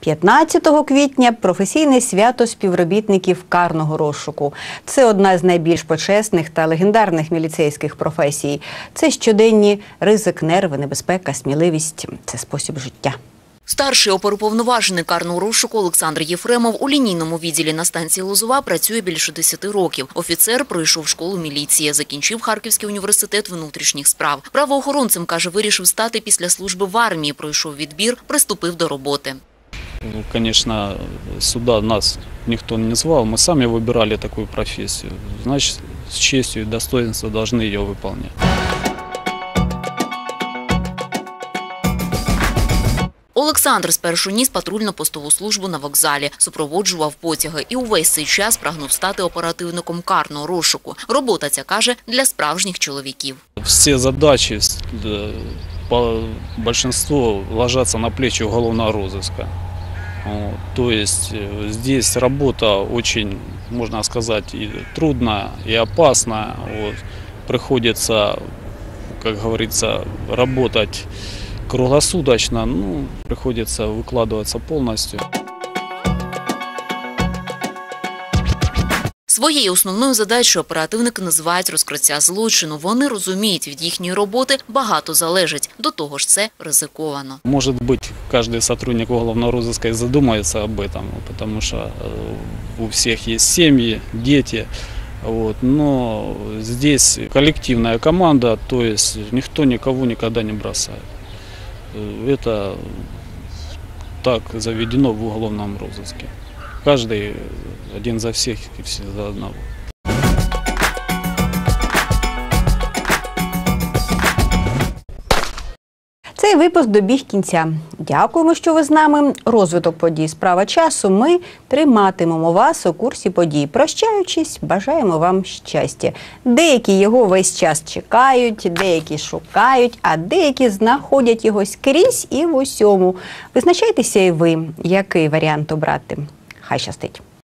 15 квітня професійне свято співробітників карного розшуку. Це одна з найбільш почесних та легендарних міліцейських професій. Це щоденні ризик, нерви, небезпека, сміливість це спосіб життя. Старший оперуповноважений карного розшуку Олександр Єфремов у лінійному відділі на станції Лозова працює більше 10 років. Офіцер пройшов школу міліції, закінчив Харківський університет внутрішніх справ. Правоохоронцем, каже, вирішив стати після служби в армії, пройшов відбір, приступив до роботи. Ну, Конечно, сюда нас никто не звал, мы сами выбирали такую профессию. Значит, с честью и достоинством должны ее выполнять. Олександр спершу ніс патрульно-постову службу на вокзалі, супроводжував потяги і увесь цей час прагнув стати оперативником карного розшуку. Робота ця каже для справжніх чоловіків. Все задачи, с- э, по большинству ложатся на плечи уголовного розыска. Вот, То есть э, здесь работа очень, можно сказать, и трудная, и опасная. Вот. Приходится, как говорится, работать круглосуточно, ну, приходится выкладываться полностью. Своєю основною задачею оперативники називають розкриття злочину. Вони розуміють, від їхньої роботи багато залежить. До того ж, це ризиковано. Может быть, каждый сотрудник уголовного розыска и задумается об этом, потому что э, у всех есть семьи, дети. Вот, но здесь коллективная команда, то есть никто никого никогда не бросает. Э, Это так заведено в уголовном розыске. Каждый один за всех и все за одного. Цей випуск добіг кінця. Дякуємо, що ви з нами. Розвиток подій справа часу. Ми триматимемо вас у курсі подій. Прощаючись, бажаємо вам щастя. Деякі його весь час чекають, деякі шукають, а деякі знаходять його скрізь і в усьому. Визначайтеся і ви, який варіант обрати. Хай щастить.